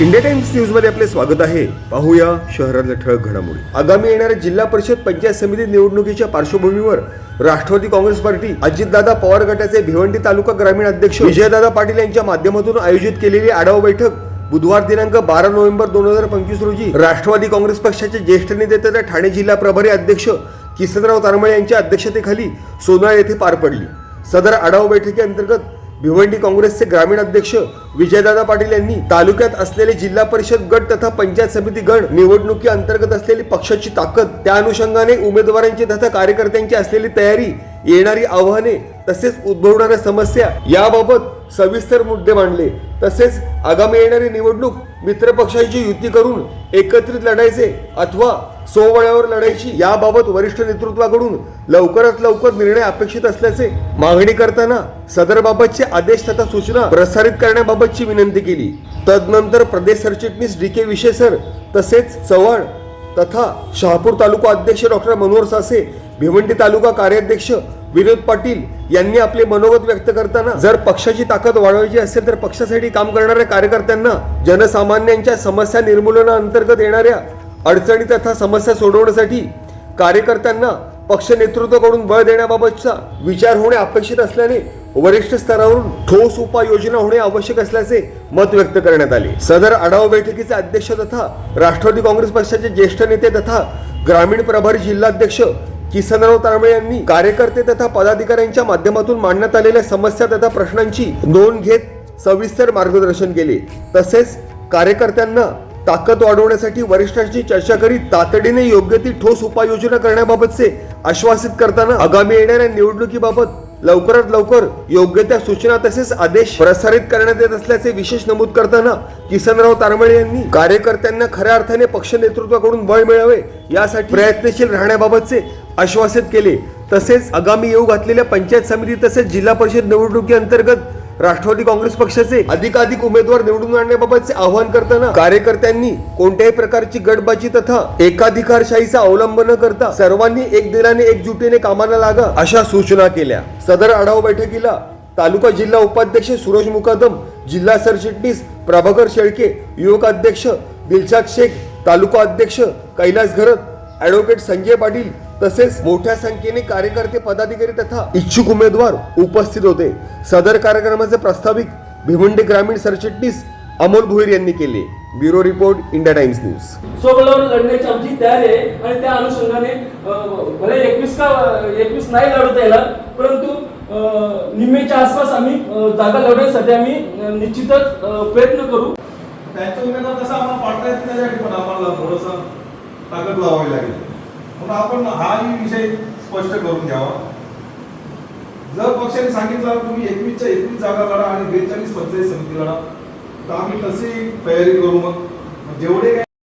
India times न्यूजमध्ये आपले स्वागत आहे. पाहूया शहरातल्या ठळक घडामोडी. आगामी येणाऱ्या जिल्हा परिषद पंचायत समिती निवडणुकीच्या पार्श्वभूमीवर राष्ट्रवादी काँग्रेस पार्टी अजितदादा पवार गटाचे भिवंडी तालुका ग्रामीण अध्यक्ष विजयदादा पाटील यांच्या माध्यमातून आयोजित केलेली आढावा बैठक बुधवार दिनांक बारा नोव्हेंबर दोन हजार पंचवीस रोजी राष्ट्रवादी काँग्रेस पक्षाचे ज्येष्ठ नेते तथा ठाणे जिल्हा प्रभारी अध्यक्ष किसनराव तारमळे यांच्या अध्यक्षतेखाली सोनाळ येथे पार पडली. सदर आढावा बैठकीअंतर्गत भिवंडी काँग्रेसचे ग्रामीण अध्यक्ष विजयदादा पाटील यांनी तालुक्यात असलेले जिल्हा परिषद गट तथा पंचायत समिती गट निवडणुकी अंतर्गत असलेली पक्षाची ताकद त्या अनुषंगाने उमेदवारांची तथा कार्यकर्त्यांची असलेली तयारी येणारी आव्हाने तसेच उद्भवणाऱ्या समस्या याबाबत सविस्तर मुद्दे मांडले. तसेच आगामी येणारी निवडणूक मित्रपक्षांची युती करून एकत्रित लढायचे अथवा सोवळ्यावर लढायची याबाबत वरिष्ठ नेतृत्वाकडून लवकरात लवकर निर्णय अपेक्षित असल्याचे मागणी करताना सदरबाबतचे आदेश तथा सूचना प्रसारित करण्याबाबतची विनंती केली. तदनंतर प्रदेश सरचिटणीस डी के विशेसर तसेच चव्हाण तथा शहापूर तालुका अध्यक्ष डॉक्टर मनोहर सासे भिवंडी तालुका कार्याध्यक्ष विनोद पाटील यांनी आपले मनोगत व्यक्त करताना जर पक्षाची ताकद वाढवायची असेल तर पक्षासाठी काम करणाऱ्या कार्यकर्त्यांना जनसामान्यांच्या समस्या निर्मूलना अंतर्गत येणाऱ्या अडचणी तथा समस्या सोडवण्यासाठी कार्यकर्त्यांना पक्ष नेतृत्वाकडून बळ देण्याबाबतचा विचार होणे अपेक्षित असल्याने वरिष्ठ स्तरावरून ठोस उपाययोजना होणे आवश्यक असल्याचे मत व्यक्त करण्यात आले. सदर आढावा बैठकीचे अध्यक्ष तथा राष्ट्रवादी काँग्रेस पक्षाचे ज्येष्ठ नेते तथा ग्रामीण प्रभारी जिल्हाध्यक्ष किसनराव तांबळे यांनी कार्यकर्ते तथा पदाधिकाऱ्यांच्या माध्यमातून मांडण्यात आलेल्या समस्या तथा प्रश्नांची नोंद घेत सविस्तर मार्गदर्शन केले. तसेच कार्यकर्त्यांना ताकद वाढवण्यासाठी वरिष्ठांची चर्चा करीत तातडीने योग्य ती ठोस उपाययोजना करण्याबाबतचे आश्वासित करताना आगामी येणाऱ्या निवडणुकीबाबत लवकरात लवकर योग्य त्या सूचना तसेच आदेश प्रसारित करण्यात येत असल्याचे विशेष नमूद करताना किसनराव तारमळे यांनी कार्यकर्त्यांना खऱ्या अर्थाने पक्ष नेतृत्वाकडून बळ मिळावे यासाठी प्रयत्नशील राहण्याबाबतचे आश्वासित केले. तसेच आगामी येऊ घातलेल्या पंचायत समिती तसेच जिल्हा परिषद निवडणुकी अंतर्गत राष्ट्रवादी काँग्रेस पक्षाचे अधिकाधिक उमेदवार निवडून आणण्याबाबतचे आवाहन करताना कार्यकर्त्यांनी कोणत्याही प्रकारची गटबाजी तथा एकाधिकारशाहीचा अवलंब न करता सर्वांनी एक दिलाने एकजुटीने कामाला लागा अशा सूचना केल्या. सदर आढावा बैठकीला तालुका जिल्हा उपाध्यक्ष सुरज मुकादम जिल्हा सरचिटणीस प्रभाकर शेळके युवक अध्यक्ष दिलशाद शेख तालुका अध्यक्ष कैलास घरत ॲडव्होकेट संजय पाटील तसेच मोठ्या संख्येने कार्यकर्ते पदाधिकारी तथा इच्छुक उमेदवार उपस्थित होते. सदर कार्यक्रमाचे प्रास्ताविक भिवंडी ग्रामीण सरचिटणीस अमोल भोईर यांनी केले. Bureau report India Times news. सोबळावर लढण्याची आमची तयारी आहे आणि त्या अनुषंगाने भले एकवीस का एकवीस नाही लढवता येणार परंतु निम्मेच्या आसपास आम्ही जागा लढवण्यासाठी आम्ही निश्चितच प्रयत्न करू. त्यांचा उमेदवार कसा आम्हाला येत नाही त्यासाठी पण आम्हाला थोडंसं ताकद लावावी लागेल. म्हणून आपण हाही विषय स्पष्ट करून घ्यावा. जर पक्षाने सांगितलं तुम्ही एकवीसच्या एकवीस जागा लढा आणि बेचाळीस पंचायत समिती लढा. तर आम्ही तशी तयारी करू मग. जेवढे काही